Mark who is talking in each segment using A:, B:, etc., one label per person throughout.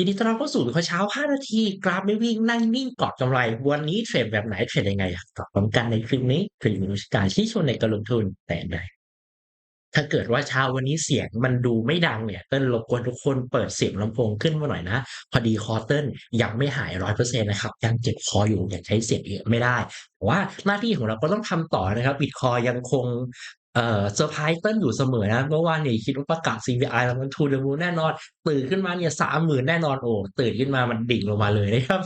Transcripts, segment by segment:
A: ยินดีต้อนรับเข้าสู่วิเคราะห์เช้า 5 นาที กราฟไม่วิ่งนั่งนิ่งกอดกำไร วันนี้เทรดแบบไหนเทรดยังไงตอบพร้อมกันในคลิปนี้คลิปวิชาการชี้ชวนในการลงทุนแต่ใดถ้าเกิดว่าเช้าวันนี้เสียงมันดูไม่ดังเนี่ยเติ้ลรบกวนทุกคนเปิดเสียงลำโพงขึ้นมาหน่อยนะ พอดีคอเติ้ลยังไม่หาย100%นต์นะครับ ยังเจ็บคออยู่ยังใช้เสียงเยอะไม่ได้แต่ว่าหน้าที่ของเราก็ต้องทำต่อนะครับบิตคอยยังคง เอ่อเซอร์ไพรส์เติ้ลอยู่เสมอนะเมื่อวานเนี่ยคิดว่าประกาศ CPI แล้วมันทูเดมูแน่นอน ตื่นขึ้นมาเนี่ยสามหมื่นแน่นอนโอ้ตื่นขึ้นมามันดิ่งลงมาเลยนะครับ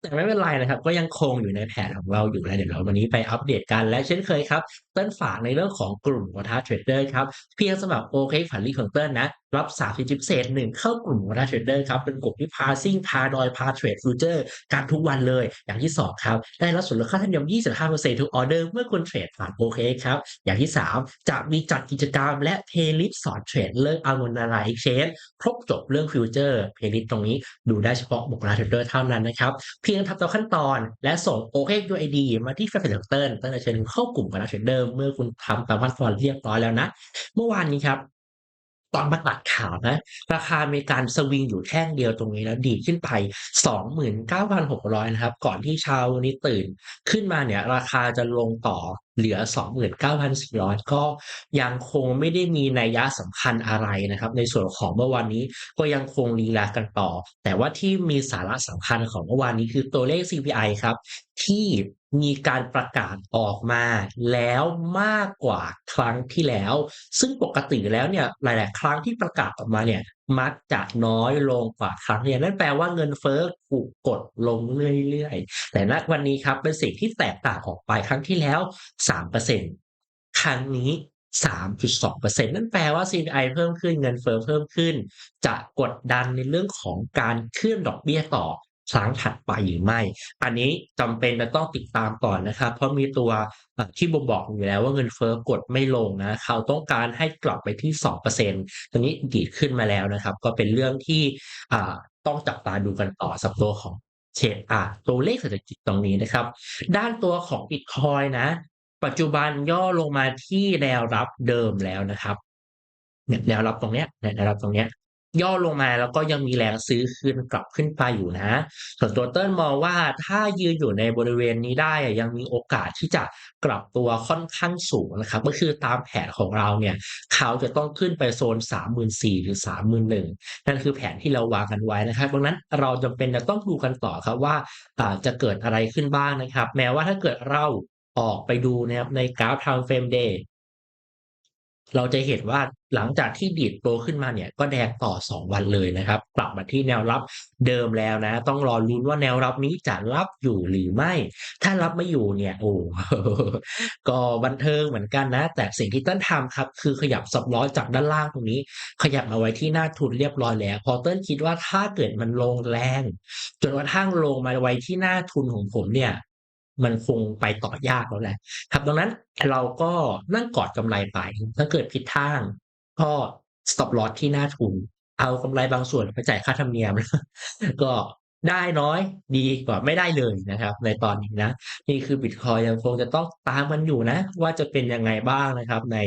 A: แต่ไม่เป็นไรนะครับ ก็ยังคงอยู่ในแผนของเราอยู่แล้วเดี๋ยวเราวันนี้ไปอัปเดตกันและเช่นเคยครับ เติ้ลฝากในเรื่องของกลุ่มวัฒนเทรดเดอร์ครับเพียงสำหรับโอเคฝันลีของเติ้ลนะ รับสามสิบเศษหนึ่งเข้ากลุ่มวัฒนเทรดเดอร์ครับเป็นกลุ่มที่พาซิ่งพาดอยพาเทรดฟิวเจอร์การทุกวันเลย อย่างที่สองครับ ได้รับส่วนลดค่าธรรมเนียม 25%ทุกออเดอร์เมื่อคุณเทรดผ่านโอเคครับ อย่างที่สามจะมีจัดกิจกรรมและเพลย์ลิสต์สอนเทรดเลิกเอาเงินอะไรเชนครบจบเรื่องฟิวเจอร์เพลย์ลิสต์ตรงนี้ดูได้เฉพาะบุคลากรเทรดเดอร์เท่านั้นนะครับ เพียงทำตามขั้นตอนและส่งโอเคด้วยไอดีมาที่แฟนเพจของเติ้ลเติ้ลจะเชิญเข้ากลุ่มวัฒนเทรดเดอร์เมื่อคุณทำตามขั้นตอนเรียบร้อยแล้วนะ เมื่อวานนี้ครับ ตอนประกาศข่าวนะ ราคามีการสวิงอยู่แท่งเดียวตรงนี้แล้วดีขึ้นไป 29,600 นะครับ ก่อนที่เช้าวันนี้ตื่น ขึ้นมาเนี่ยราคาจะลงต่อเหลือ 29,400 ก็ยังคงไม่ได้มีนัยยะสำคัญอะไรนะครับ ในส่วนของเมื่อวานนี้ก็ยังคงลีลากันต่อ แต่ว่าที่มีสาระสำคัญของเมื่อวานนี้คือตัวเลข CPI ครับ ที่ มีการประกาศออกมาแล้วมากกว่าครั้งที่แล้ว ซึ่งปกติแล้วเนี่ยหลาย ๆ ครั้งที่ประกาศออกมาเนี่ยมักจะน้อยลงกว่าครั้งที่แล้วนั่นแปลว่าเงินเฟ้อถูกกดลงเรื่อย ๆ แต่ณวันนี้ครับเป็นสิ่งที่แตกต่างออกไปครั้งที่แล้ว 3%ครั้งนี้ 3.2%นั่นแปลว่า CPI เพิ่มขึ้นเงินเฟ้อเพิ่มขึ้น จะกดดันในเรื่องของการขึ้นดอกเบี้ยต่อ ครั้งถัดไปหรือไม่ อันนี้จำเป็นจะต้องติดตามก่อนนะครับ เพราะมีตัวที่บ่งบอกอยู่แล้วว่าเงินเฟ้อกดไม่ลงนะเขาต้องการให้กลับไปที่2%ตรงนี้ดีดขึ้นมาแล้วนะครับ ก็เป็นเรื่องที่ต้องจับตาดูกันต่อสับตัวของเชนอ่าตัวเลขเศรษฐกิจตรงนี้นะครับ ด้านตัวของบิตคอยน์นะปัจจุบันย่อลงมาที่แนวรับเดิมแล้วนะครับเนี่ยแนวรับตรงเนี้ยเนี่ยแนวรับตรงเนี้ย ย่อลงมาแล้วก็ยังมีแรงซื้อคืนกลับขึ้นไปอยู่นะ ส่วนตัวเติ้ลมองว่าถ้ายืนอยู่ในบริเวณนี้ได้ยังมีโอกาสที่จะกลับตัวค่อนข้างสูงนะครับ ก็คือตามแผนของเราเนี่ยเขาจะต้องขึ้นไปโซน 34,000หรือ31,000 นั่นคือแผนที่เราวางกันไว้นะครับดังนั้นเราจำเป็นจะต้องดูกันต่อครับว่าอ่าจะเกิดอะไรขึ้นบ้างนะครับ แม้ว่าถ้าเกิดเราออกไปดูนะครับในกราฟ Time Frame Day เราจะเห็นว่าหลังจากที่ดีดตัวขึ้นมาเนี่ยก็แดงต่อ 2 วันเลยนะครับกลับมาที่แนวรับเดิมแล้วนะ ต้องรอลุ้นว่าแนวรับนี้จะรับอยู่หรือไม่ ถ้ารับไม่อยู่เนี่ยโอ้ก็บันเทิงเหมือนกันนะ แต่สิ่งที่เติ้ลทำครับ คือขยับ Stop Loss จากด้านล่างตรงนี้ ขยับมาไว้ที่หน้าทุนเรียบร้อยแล้ว พอเติ้ลคิดว่าถ้าเกิดมันลงแรง จนกระทั่งลงมาไว้ที่หน้าทุนของผมเนี่ย มันคงไปต่อยากแล้วแหละครับดังนั้นเราก็นั่งกอดกำไรไป ถ้าเกิดผิดทาง ก็ Stop Loss ที่หน้าทุนเอากำไรบางส่วนไปจ่ายค่าธรรมเนียม ก็ ได้น้อยดีกว่าไม่ได้เลยนะครับ ในตอนนี้นะ นี่คือบิตคอยยังคงจะต้องตามกันอยู่นะ ว่าจะเป็นยังไงบ้างนะครับ ใน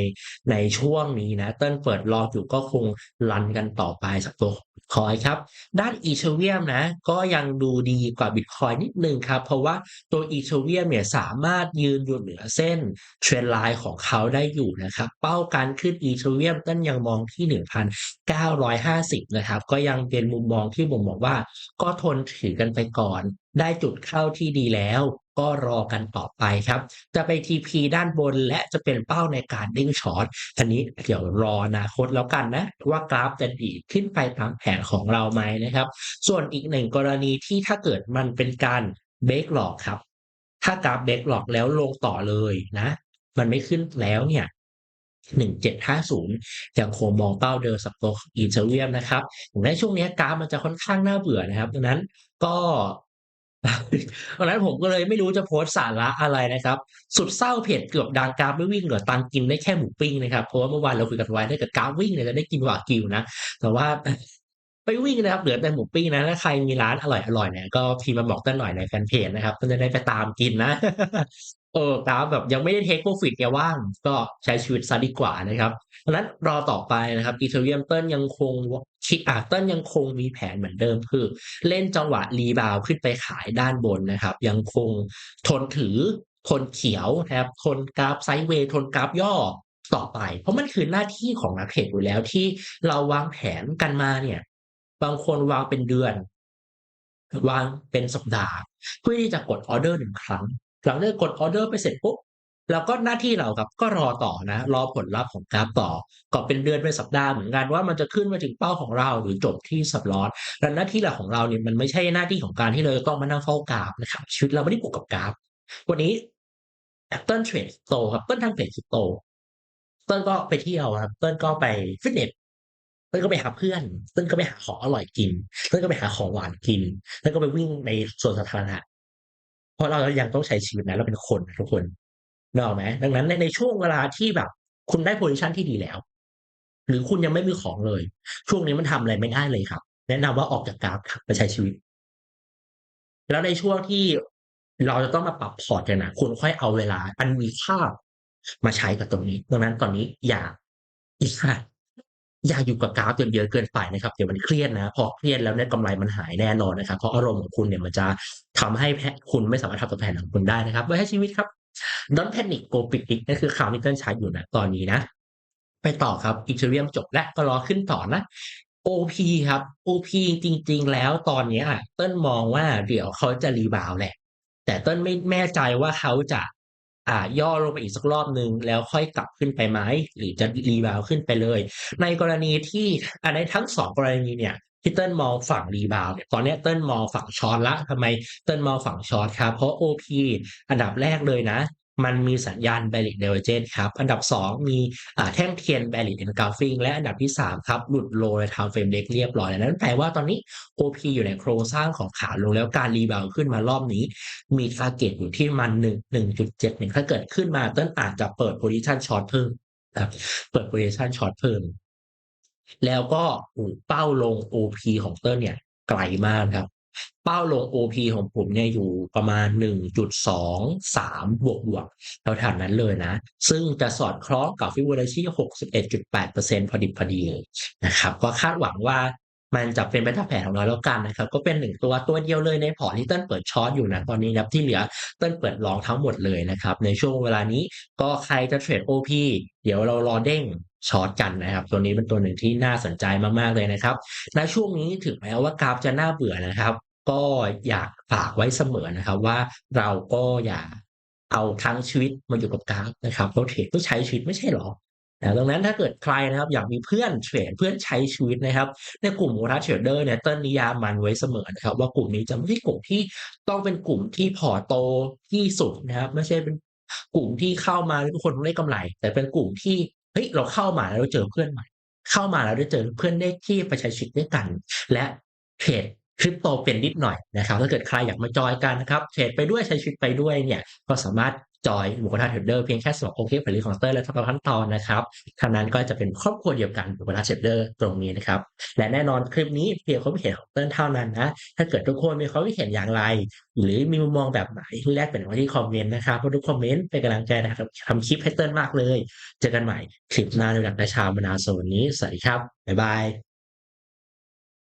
A: ในช่วงนี้นะ เติ้ลเปิดรออยู่ก็คงรันกันต่อไปสำหรับตัวบิตคอยครับ ด้าน Ethereum นะ ก็ยังดูดีกว่าบิตคอยนิดหนึ่งครับ เพราะว่าตัว Ethereum เนี่ยสามารถยืนอยู่เหนือเส้น Trend Line ของเขาได้อยู่นะครับ เป้าการขึ้น Ethereum เติ้ลยังมองที่ 1,950 นะครับ ก็ยังเป็นมุมมองที่บ่งบอกว่าก็ทนถือกันไปก่อน ได้จุดเข้าที่ดีแล้วก็รอกันต่อไปครับ จะไป TP ด้านบนและจะเป็นเป้าในการเด้งช็อตอันนี้เดี๋ยวรออนาคตแล้วกันนะ ว่ากราฟจะดีขึ้นไปตามแผนของเราไหมนะครับ ส่วนอีกหนึ่งกรณีที่ถ้าเกิดมันเป็นการเบรกหลอกครับ ถ้ากราฟเบรกหลอกแล้วลงต่อเลยนะ มันไม่ขึ้นแล้วเนี่ย 1750ยังคงมองเป้าเดิมสับตัวของ Ethereum นะครับในช่วงนี้กราฟมันจะค่อนข้างน่าเบื่อนะครับ ดังนั้นก็ดังนั้นผมก็เลยไม่รู้จะโพสสาระอะไรนะครับ สุดเศร้าเพจเกือบดังกราฟไม่วิ่งเหลือตังกินได้แค่หมูปิ้งนะครับ เพราะว่าเมื่อวานเราคุยกันไว้ถ้าเกิดกราฟวิ่งเนี่ยจะได้กินวากิวนะ แต่ว่าไม่วิ่งนะครับเหลือแต่หมูปิ้งนะถ้าใครมีร้านอร่อยๆเนี่ยก็พิมพ์มาบอกเติ้ลหน่อยในแฟนเพจนะครับเพื่อจะได้ไปตามกินนะ เออกราฟแบบยังไม่ได้เทคโปรฟิตแกว่าง ก็ใช้ชีวิตซะดีกว่านะครับดังนั้นรอต่อไปนะครับอีเทเรียมเติ้ลยังคงคิดอาเติ้ลยังคงมีแผนเหมือนเดิมคือ เล่นจังหวะรีบาวขึ้นไปขายด้านบนนะครับ ยังคงทนถือทนเขียวนะครับทนกราฟไซด์เวย์ทนกราฟย่อต่อไป เพราะมันคือหน้าที่ของนักเทรดอยู่แล้วที่เราวางแผนกันมาเนี่ย บางคนวางเป็นเดือน วางเป็นสัปดาห์ เพื่อที่จะกดออเดอร์หนึ่งครั้ง หลังจากกดออเดอร์ไปเสร็จปุ๊บเราก็หน้าที่เราครับก็รอต่อนะ รอผลลัพธ์ของกราฟต่อ ก็เป็นเดือนเป็นสัปดาห์เหมือนกันว่ามันจะขึ้นมาถึงเป้าของเราหรือจบที่สับลอสและหน้าที่หลักของเราเนี่ยมันไม่ใช่หน้าที่ของการที่เราจะต้องมานั่งเฝ้ากราฟนะครับ ชีวิตเราไม่ได้ผูกกับกราฟ วันนี้เติ้ลเทรดโตครับเติ้ลทำเทรดโตเติ้ลก็ไปเที่ยวครับเติ้ลก็ไปฟิตเนสเติ้ลก็ไปหาเพื่อนเติ้ลก็ไปหาของอร่อยกินเติ้ลก็ไปหาของหวานกินเติ้ลก็ไปวิ่งในสวนสาธารณะ เพราะเรายังต้องใช้ชีวิตนะเราเป็นคนทุกคนนอกไหมดังนั้นในในช่วงเวลาที่แบบ คุณได้โพซิชันที่ดีแล้ว หรือคุณยังไม่มีของเลย ช่วงนี้มันทำอะไรไม่ได้เลยครับ แนะนำว่าออกจากกราฟครับไปใช้ชีวิต แล้วในช่วงที่เราจะต้องมาปรับพอร์ตกันนะคุณค่อยเอาเวลา อันมีค่ามาใช้กับตรงนี้ดังนั้นตอนนี้อย่าอย่า อย่าอยู่กับกราฟจนเยอะเกินไปนะครับเดี๋ยวมันเครียดนะพอเครียดแล้วเนี่ยกำไรมันหายแน่นอนนะครับเพราะอารมณ์ของคุณเนี่ยมันจะทำให้คุณไม่สามารถทำตัวแทนของคุณได้นะครับไว้ให้ชีวิตครับ Don't panic go big นั่นคือข่าวที่เติ้ลใช้อยู่นะตอนนี้นะ ไปต่อครับอีเทเรียมจบแล้วก็รอขึ้นต่อนะ OP ครับ OP จริง ๆ แล้วตอนนี้ยเติ้ลมองว่าเดี๋ยวเขาจะรีบาวแหละ แต่เติ้ลไม่แน่ใจว่าเขาจะ อ่าย่อลงไปอีกสักรอบหนึ่งแล้วค่อยกลับขึ้นไปไหมหรือจะรีบาวขึ้นไปเลย ในกรณีที่อันในทั้งสองกรณีเนี่ยที่เติ้ลมองฝั่งรีบาวเนี่ยตอนนี้เติ้ลมองฝั่งช้อนละทำไมเติ้ลมองฝั่งช้อนครับเพราะ OP อันดับแรกเลยนะ มันมีสัญญาณ Bearish Divergence ครับ อันดับ 2 มีแท่งเทียน Bearish Engulfing และอันดับที่ 3 ครับ หลุดโลใน Time Frame เล็กเรียบร้อยแล้วนั่นแปลว่าตอนนี้ OP อยู่ในโครงสร้างของขาลงแล้วการรีบาวขึ้นมารอบนี้ มี target อยู่ที่มัน1 1.71 ถ้าเกิดขึ้นมาเติ้ลอาจจะเปิด position short เพิ่มครับเปิด position short เพิ่ม แล้วก็เป้าลง OP ของเติ้ลเนี่ยไกลมากครับ เป้าลง OP ของผมเนี่ยอยู่ประมาณ 1.23 บวกบวกแถวๆนั้นเลยนะ ซึ่งจะสอดคล้องกับ Fibonacci 61.8%พอดิบพอดีเลยนะครับ ก็คาดหวังว่ามันจะเป็นไปตามแผนของเราแล้วกันนะครับ ก็เป็นหนึ่งตัวตัวเดียวเลยในพอร์ตที่เติ้ลเปิดช็อตอยู่นะตอนนี้นับที่เหลือเติ้ลเปิดลองทั้งหมดเลยนะครับ ในช่วงเวลานี้ก็ใครจะเทรด OP เดี๋ยวเรารอเด้งช็อตกันนะครับ ตัวนี้เป็นตัวหนึ่งที่น่าสนใจมากๆเลยนะครับณช่วงนี้ถึงแม้ว่ากราฟจะน่าเบื่อนะครับ ก็อยากฝากไว้เสมอนะครับว่าเราก็อย่าเอาทั้งชีวิตมาอยู่กับกราฟนะครับเราเทรดเพื่อใช้ชีวิตไม่ใช่หรอนะดังนั้นถ้าเกิดใครนะครับอยากมีเพื่อนเทรดเพื่อนใช้ชีวิตนะครับ ในกลุ่มโมทัสเทรดเดอร์เนี่ยเติ้ลนิยามมันไว้เสมอนะครับ ว่ากลุ่มนี้จะไม่ใช่กลุ่มที่ต้องเป็นกลุ่มที่พอโตที่สุดนะครับ ไม่ใช่เป็นกลุ่มที่เข้ามาแล้วทุกคนต้องได้กำไร แต่เป็นกลุ่มที่เฮ้ยเราเข้ามาแล้วเราเจอเพื่อนใหม่ เข้ามาแล้วได้เจอเพื่อนได้ที่ไปใช้ชีวิตด้วยกัน และเทรด คริปโตเป็นนิดหน่อยนะครับถ้าเกิดใครอยากมาจอยกันนะครับเทรดไปด้วยใช้ชีวิตไปด้วยเนี่ยก็สามารถจอยหมูกระทะเทรดเดอร์เพียงแค่สมัครโอเคผลิตของเตอร์และทำขั้นตอนนะครับทางนั้นก็จะเป็นครอบครัวเดียวกันหมูกระทะเทรดเดอร์ตรงนี้นะครับและแน่นอนคลิปนี้เพียงความเห็นของเติ้ลเท่านั้นนะถ้าเกิดทุกคนมีความเห็นอย่างไร หรือมีมุมมองแบบไหนแลกเปลี่ยนไว้ที่คอมเมนต์นะครับเพราะทุกคอมเมนต์เป็นกำลังใจนะครับทำคลิปให้เติ้ลมากเลย เจอกันใหม่คลิปหน้าในหลักราชามนาโซนนี้สวัสดีครับบ๊ายบาย